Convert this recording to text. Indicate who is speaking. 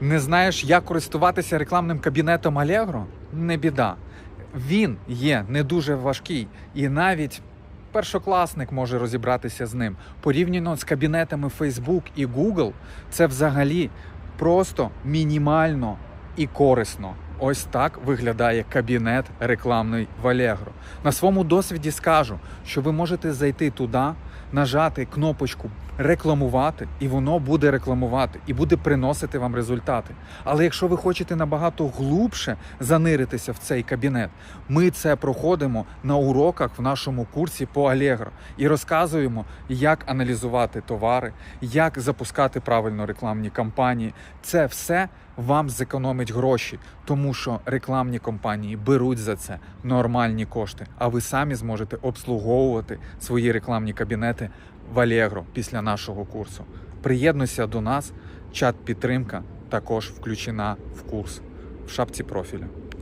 Speaker 1: Не знаєш, як користуватися рекламним кабінетом Allegro? Не біда. Він є не дуже важкий і навіть першокласник може розібратися з ним. Порівняно з кабінетами Facebook і Google, це взагалі просто мінімально і корисно. Ось так виглядає кабінет рекламний в Allegro. На своєму досвіді скажу, що ви можете зайти туди, нажати кнопочку рекламувати, і воно буде рекламувати і буде приносити вам результати. Але якщо ви хочете набагато глубше заниритися в цей кабінет, ми це проходимо на уроках в нашому курсі по Allegro і розказуємо, як аналізувати товари, як запускати правильно рекламні кампанії. Це все вам зекономить гроші, тому що рекламні компанії беруть за це нормальні кошти, а ви самі зможете обслуговувати свої рекламні кабінети в Allegro після нашого курсу. Приєднуйся до нас, чат підтримка також включена в курс в шапці профіля.